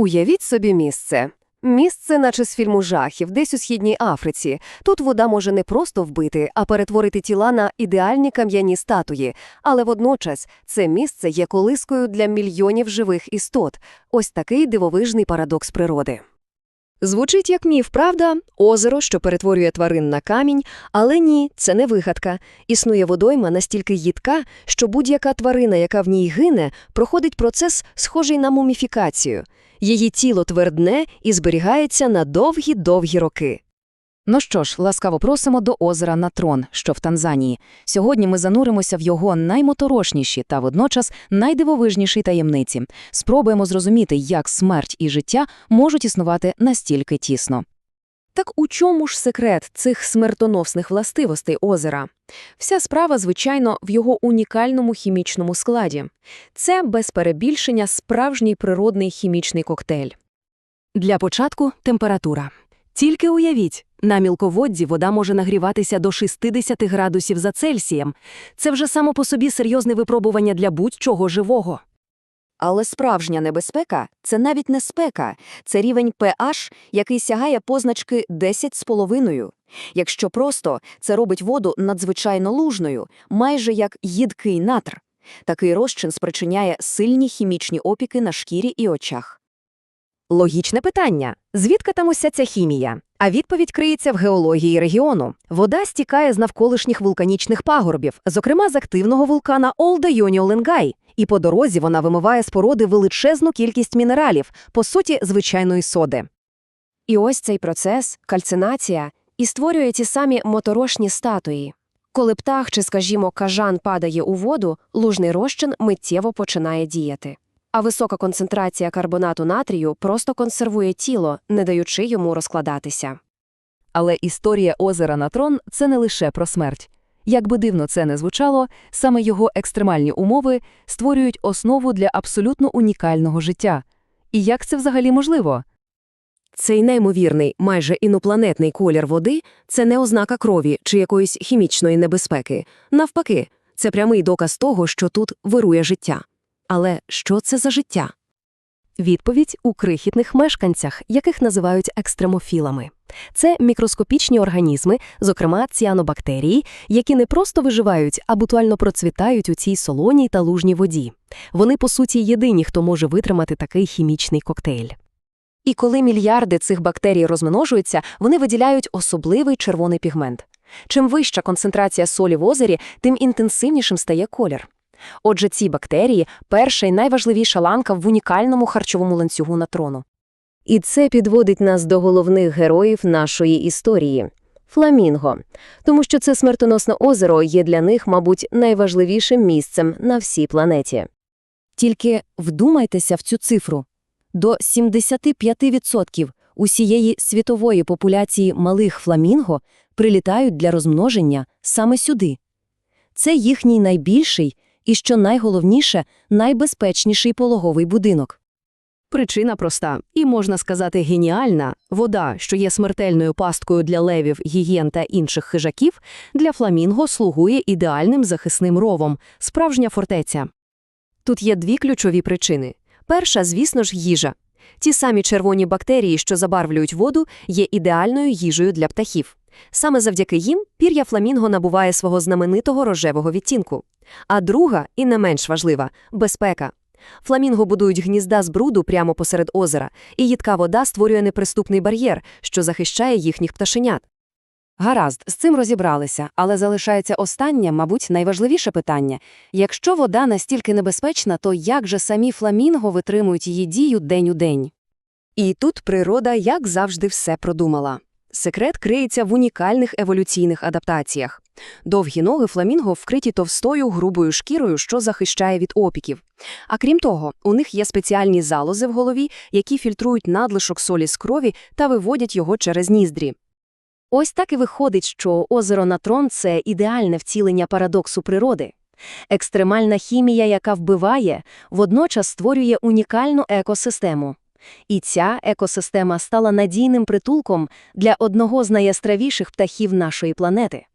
Уявіть собі місце. Місце, наче з фільму жахів, десь у східній Африці. Тут вода може не просто вбити, а перетворити тіла на ідеальні кам'яні статуї. Але водночас це місце є колискою для мільйонів живих істот. Ось такий дивовижний парадокс природи. Звучить як міф, правда? Озеро, що перетворює тварин на камінь, але ні, це не вигадка. Існує водойма настільки їдка, що будь-яка тварина, яка в ній гине, проходить процес, схожий на муміфікацію. Її тіло твердне і зберігається на довгі-довгі роки. Ну що ж, ласкаво просимо до озера Натрон, що в Танзанії. Сьогодні ми зануримося в його наймоторошніші та водночас найдивовижніші таємниці. Спробуємо зрозуміти, як смерть і життя можуть існувати настільки тісно. Так у чому ж секрет цих смертоносних властивостей озера? Вся справа, звичайно, в його унікальному хімічному складі. Це, без перебільшення, справжній природний хімічний коктейль. Для початку – температура. Тільки уявіть, на мілководді вода може нагріватися до 60 градусів за Цельсієм. Це вже само по собі серйозне випробування для будь-чого живого. Але справжня небезпека – це навіть не спека, це рівень pH, який сягає позначки 10,5. Якщо просто, це робить воду надзвичайно лужною, майже як їдкий натр. Такий розчин спричиняє сильні хімічні опіки на шкірі і очах. Логічне питання. Звідки там уся ця хімія? А відповідь криється в геології регіону. Вода стікає з навколишніх вулканічних пагорбів, зокрема з активного вулкана Олда-Йоніоленгай, і по дорозі вона вимиває з породи величезну кількість мінералів, по суті, звичайної соди. І ось цей процес, кальцинація, і створює ті самі моторошні статуї. Коли птах чи, скажімо, кажан падає у воду, лужний розчин миттєво починає діяти. А висока концентрація карбонату натрію просто консервує тіло, не даючи йому розкладатися. Але історія озера Натрон – це не лише про смерть. Як би дивно це не звучало, саме його екстремальні умови створюють основу для абсолютно унікального життя. І як це взагалі можливо? Цей неймовірний, майже інопланетний колір води – це не ознака крові чи якоїсь хімічної небезпеки. Навпаки, це прямий доказ того, що тут вирує життя. Але що це за життя? Відповідь у крихітних мешканцях, яких називають екстремофілами. Це мікроскопічні організми, зокрема ціанобактерії, які не просто виживають, а буквально процвітають у цій солоній та лужній воді. Вони, по суті, єдині, хто може витримати такий хімічний коктейль. І коли мільярди цих бактерій розмножуються, вони виділяють особливий червоний пігмент. Чим вища концентрація солі в озері, тим інтенсивнішим стає колір. Отже, ці бактерії – перша і найважливіша ланка в унікальному харчовому ланцюгу натрону. І це підводить нас до головних героїв нашої історії – фламінго. Тому що це смертоносне озеро є для них, мабуть, найважливішим місцем на всій планеті. Тільки вдумайтеся в цю цифру. До 75% усієї світової популяції малих фламінго прилітають для розмноження саме сюди. Це їхній найбільший і, що найголовніше, найбезпечніший пологовий будинок. Причина проста і, можна сказати, геніальна. Вода, що є смертельною пасткою для левів, гієн та інших хижаків, для фламінго слугує ідеальним захисним ровом, справжня фортеця. Тут є дві ключові причини. Перша, звісно ж, їжа. Ті самі червоні бактерії, що забарвлюють воду, є ідеальною їжею для птахів. Саме завдяки їм пір'я фламінго набуває свого знаменитого рожевого відтінку. А друга, і не менш важлива – безпека. Фламінго будують гнізда з бруду прямо посеред озера, і їдка вода створює неприступний бар'єр, що захищає їхніх пташенят. Гаразд, з цим розібралися, але залишається останнє, мабуть, найважливіше питання. Якщо вода настільки небезпечна, то як же самі фламінго витримують її дію день у день? І тут природа, як завжди, все продумала. Секрет криється в унікальних еволюційних адаптаціях. Довгі ноги фламінго вкриті товстою грубою шкірою, що захищає від опіків. А крім того, у них є спеціальні залози в голові, які фільтрують надлишок солі з крові та виводять його через ніздрі. Ось так і виходить, що озеро Натрон – це ідеальне втілення парадоксу природи. Екстремальна хімія, яка вбиває, водночас створює унікальну екосистему. І ця екосистема стала надійним притулком для одного з найяскравіших птахів нашої планети.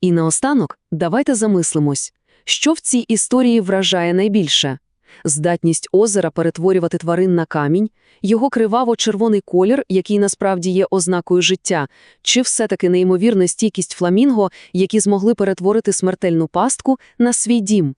І наостанок, давайте замислимось, що в цій історії вражає найбільше. Здатність озера перетворювати тварин на камінь, його криваво-червоний колір, який насправді є ознакою життя, чи все-таки неймовірна стійкість фламінго, які змогли перетворити смертельну пастку на свій дім.